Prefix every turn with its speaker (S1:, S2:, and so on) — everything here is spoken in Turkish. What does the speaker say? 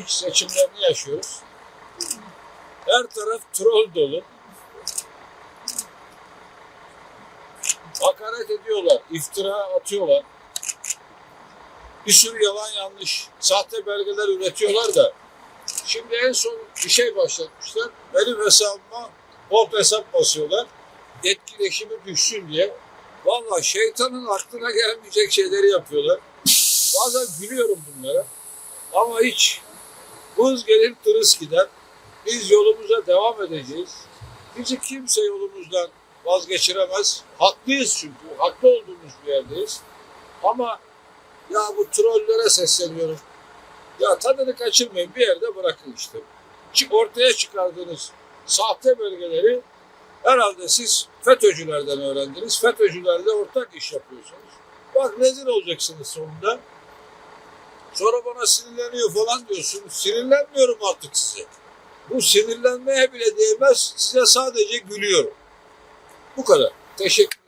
S1: ilginç seçimlerini yaşıyoruz. Her taraf troll dolu. Hakaret ediyorlar, iftira atıyorlar. Bir sürü yalan yanlış, sahte belgeler üretiyorlar da şimdi en son bir şey başlatmışlar. Benim hesabıma hop hesap basıyorlar. Etkileşimi düşsün diye. Vallahi şeytanın aklına gelmeyecek şeyleri yapıyorlar. Bazen gülüyorum bunlara. Ama hiç hız gelir tırıs gider. Biz yolumuza devam edeceğiz. Bizi kimse yolumuzdan vazgeçiremez. Haklıyız çünkü. Haklı olduğumuz bir yerdeyiz. Ama ya bu trollere sesleniyorum. Ya tadını kaçırmayın bir yerde bırakın işte. Ortaya çıkardığınız sahte belgeleri herhalde siz FETÖ'cülerden öğrendiniz. FETÖ'cülerle ortak iş yapıyorsunuz. Bak rezil olacaksınız sonunda. Sonra bana sinirleniyor falan diyorsunuz. Sinirlenmiyorum artık size. Bu sinirlenmeye bile değmez. Size sadece gülüyorum. Bu kadar. Teşekkür